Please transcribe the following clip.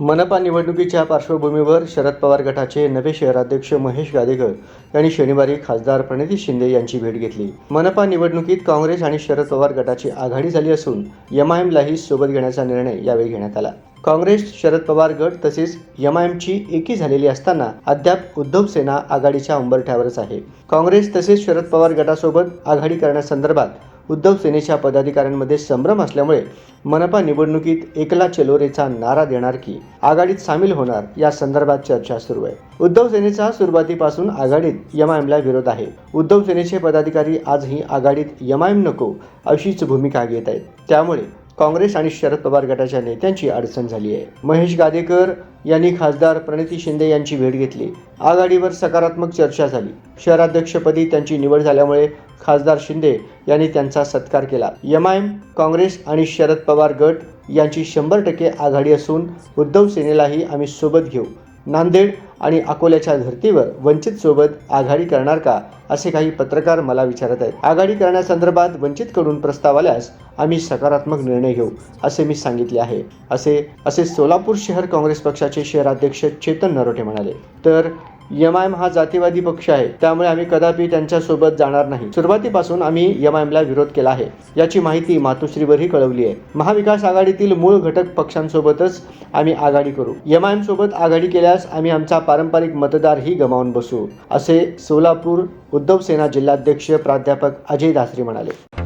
मनपा निवडणुकीच्या पार्श्वभूमीवर शरद पवार गटाचे नवे शहराध्यक्ष महेश गादेकर यांनी शनिवारी खासदार प्रणिती शिंदे यांची भेट घेतली. मनपा निवडणुकीत काँग्रेस आणि शरद पवार गटाची आघाडी झाली असून एमआयएमलाही सोबत घेण्याचा निर्णय यावेळी घेण्यात आला. काँग्रेस शरद पवार गट तसेच एमआयएमची एकी झालेली असताना अद्याप उद्धव सेना आघाडीच्या उंबरठ्यावरच आहे. काँग्रेस तसेच शरद पवार गटासोबत आघाडी करण्यासंदर्भात उद्धव सेनेच्या पदाधिकाऱ्यांमध्ये संभ्रम असल्यामुळे मनपा निवडणुकीत एकला चलोरेचा नारा देणार की आघाडीत सामील होणार या संदर्भात चर्चा सुरू आहे. उद्धव सेनेचा सुरुवातीपासून आघाडीत एमआयएमला विरोध आहे. उद्धव सेनेचे पदाधिकारी आजही आघाडीत एमआयएम नको अशीच भूमिका घेत आहेत. त्यामुळे काँग्रेस आणि शरद पवार गटाच्या नेत्यांची अडचण झाली आहे. महेश गादेकर यांनी खासदार प्रणिती शिंदे यांची भेट घेतली. आघाडीवर सकारात्मक चर्चा झाली. शहराध्यक्षपदी त्यांची निवड झाल्यामुळे खासदार शिंदे यांनी त्यांचा सत्कार केला. एमआयएम काँग्रेस आणि शरद पवार गट यांची शंभर टक्के आघाडी असून उद्धव सेनेलाही आम्ही सोबत घेऊ. नांदेड आणि अकोल्याच्या धर्तीवर वंचित सोबत आघाडी करणार का असे काही पत्रकार मला विचारत आहेत. आघाडी करण्यासंदर्भात वंचितकडून प्रस्ताव आल्यास आम्ही सकारात्मक निर्णय घेऊ असे मी सांगितले आहे. असे असे सोलापूर शहर काँग्रेस पक्षाचे शहराध्यक्ष चेतन नरोटे म्हणाले. तर एमआयएम हा जातीवादी पक्ष आहे. त्यामुळे आम्ही कदापि त्यांच्यासोबत जाणार नाही. सुरुवातीपासून आम्ही एमआयएमला विरोध केला आहे. याची माहिती मातोश्रीवरही कळवली आहे. महाविकास आघाडीतील मूळ घटक पक्षांसोबतच आम्ही आघाडी करू. एमआयएम सोबत आघाडी केल्यास आम्ही आमचा पारंपरिक मतदारही गमावून बसू असे सोलापूर उद्धव सेना जिल्हाध्यक्ष प्राध्यापक अजय दासरी म्हणाले.